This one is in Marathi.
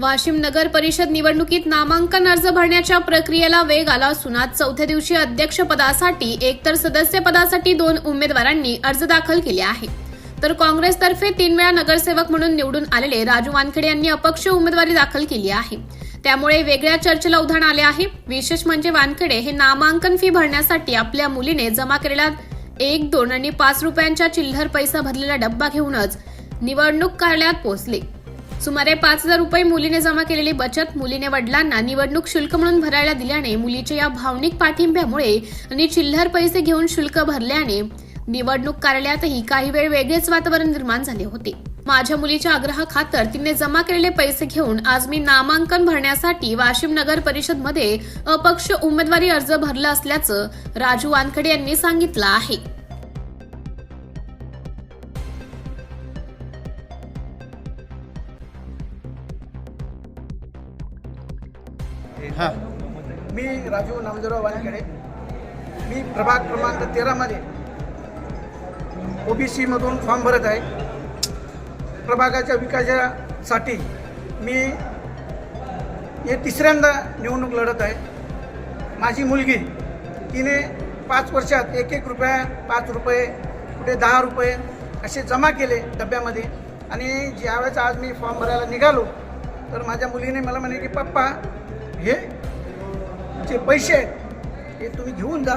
वाशिम नगर परिषद निवडणुकीत नामांकन अर्ज भरण्याच्या प्रक्रियेला वेग आला असून आज चौथ्या दिवशी अध्यक्षपदासाठी एकतर सदस्यपदासाठी दोन उमेदवारांनी अर्ज दाखल केले आहे. तर काँग्रेसतर्फे तीन वेळा नगरसेवक म्हणून निवडून आलेले राजू वानखेडे यांनी अपक्ष उमेदवारी दाखल केली आहे. त्यामुळे वेगळ्या चर्चेला उधाण आले आहे. विशेष म्हणजे वानखेडे हे नामांकन फी भरण्यासाठी आपल्या मुलीने जमा केलेला एक दोन आणि पाच रुपयांच्या चिल्लर पैसा भरलेला डब्बा घेऊनच निवडणूक कार्यालयात पोहोचले. सुमारे पाच हजार रुपये मुलीने जमा केलेली बचत मुलीने वडिलांना निवडणूक शुल्क म्हणून भरायला दिल्याने मुलीच्या या भावनिक पाठिंब्यामुळे आणि चिल्लर पैसे घेऊन शुल्क भरल्याने निवडणूक कार्यालयातही काही वेळ वेगळेच वातावरण निर्माण झाले होते. माझ्या मुलीच्या आग्रहाखातर तिने जमा केलेले पैसे घेऊन आज मी नामांकन भरण्यासाठी वाशिम नगर परिषदमध्ये अपक्ष उमेदवारी अर्ज भरला असल्याचं राजू वानखडे यांनी सांगितलं आहे. आहे. हां. मी राजू नामदेवराव वानखेडे. मी प्रभाग क्रमांक तेरामध्ये ओबीसीमधून फॉर्म भरत आहे. प्रभागाच्या विकासासाठी मी हे तिसऱ्यांदा निवडणूक लढत आहे. माझी मुलगी तिने पाच वर्षात एक एक रुपया पाच रुपये कुठे दहा रुपये असे जमा केले डब्यामध्ये. आणि ज्यावेळेस आज मी फॉर्म भरायला निघालो तर माझ्या मुलीने मला म्हणे की पप्पा हे जे पैसे आहेत ते तुम्ही घेऊन जा.